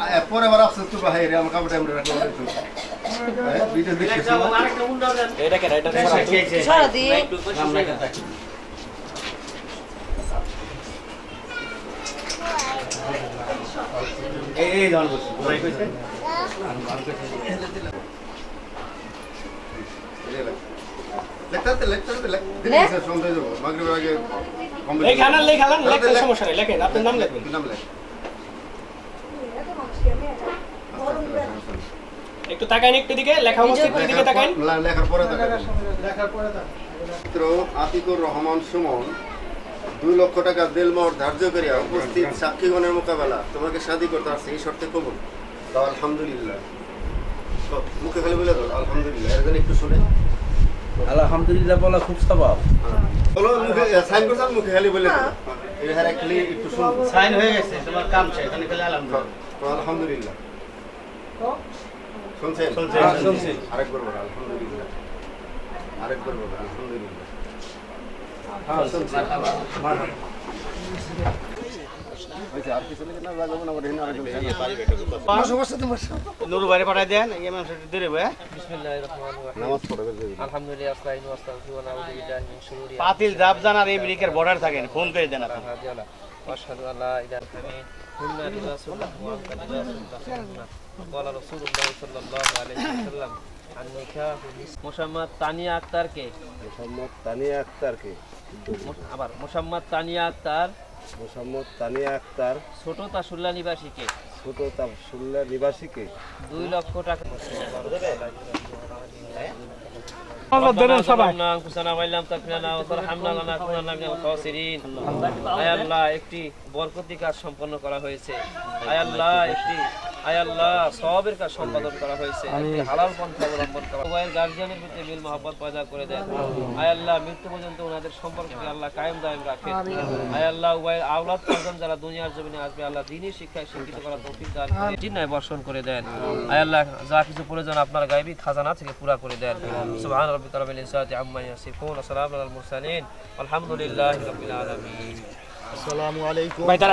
আ- পরে আবার আফসোস করব হাই রে আমার কাপড় টাইম রাখব ভিডিও দেখতে এটা কেন এটা সরা দিয়ে। এই এই জন বসে ঘুরাই কইছে? লেখতে লেখতে লেখ। লেখ। সন্দেহ যাব। মাগরিবের আগে এই খালান লেখ খালান লেখতে সমস্যা নেই লেখেন আপনার নাম লেখবেন। নাম লেখ। একটু তাকাইন একটু দিকে লেখা একটু দিকে তাকাইন। লে- লেখার পরে তাকাবেন মিত্র আতিকুর রহমান সুমন দুই লক্ষ টাকা দেলমহর ধার্য করিয়া উপস্থিত সাক্ষীগণের মোকাবেলা। তোমাকে শাদি করতে আসছে এই শর্তে কবুল? তো আলহামদুলিল্লাহ। মুখে খালি বলে দাও আলহামদুলিল্লাহ। এর একটু শুনে। আলহামদুলিল্লাহ বলা খুব স্বভাব বলো মুখে সাইন করতে মুখে খালি বলে দাও। হারে খালি একটু শুন। সাইন হয়ে গেছে তোমার কাম শেষ এখানে খালি আলহামদুলিল্লাহ। আলহামদুলিল্লাহ। শুনছেন? শুনছেন, হ্যাঁ, আরেকবার বলো আলহামদুলিল্লাহ। আরেকবার বলো আলহামদুলিল্লাহ। হ্যাঁ, হয়েছে, আর কিছু লিখে না, লাগাবো না, আমার এখানে আরেকজন নুরু বাইরে পাঠাই দেন এই ইমাম সাহেব দিয়ে দেবে বিসমিল্লাহির রহমানির রহিম। নামাজ পড়বে আলহামদুলিল্লাহ আস্তাইনু ওয়াস্তাগফিরু ওয়া নাউযু বিল্লাহি মিন শুরুরি পাতিল জাবজান আর আমেরিকার বর্ডার থাকেন ফোন করে দেন আপনি। আনফুসিনা ওয়া আশহাদু আল্লা ইলাহা ইল্লাল্লাহ হুম্মা লিবাসুল্লাহ ওয়া আনতা লিবাসুল্লাহ قال رسول الله صلى الله عليه وسلم النكاح মোসাম্মদ তানিয়া আক্তারকে মোহাম্মদ তানিয়া আক্তারকে মোস- আবার মোসাম্মদ তানিয়া আক্তার মোহাম্মদ তানিয়া আক্তার ছোট তাসুল্লা নিবাসীকে ছোট তাপসুল্লা নিবাসীকে দুই লক্ষ টাকা একটি বরকতি কাজ সম্পন্ন করা হয়েছে। আয়াল্লাহ একটি আয়াল্লাহ সবের কাজ সম্পাদন করা হয়েছে। একটি হালাল পন্থা অবলম্বন করা। উভয়ের গার্জিয়ানের প্রতি মিল মহব্বত পয়দা করে দেন। আয়াল্লাহ মৃত্যু পর্যন্ত ওনাদের সম্পর্ককে আল্লাহ কায়েম দায়েম রাখেন। আয়াল্লাহ উভয়ের আওলাদ পর্যন্ত যারা দুনিয়ার জমিনে আসবে আল্লাহ দিনই শিক্ষায় শিক্ষিত করার তৌফিক দান জিন্নায় বর্ষণ করে দেন। আয়াল্লাহ যা কিছু প্রয়োজন আপনার গায়বী খাজানা থেকে পুরা করে দেন। সুবহান রাব্বিকা রাব্বিল ইজ্জাতি আম্মা ইয়াসিফুন ওয়া সালামুন আলাল মুরসালিন। আলহামদুলিল্লাহি রাব্বিল আলামিন। ভাই তারা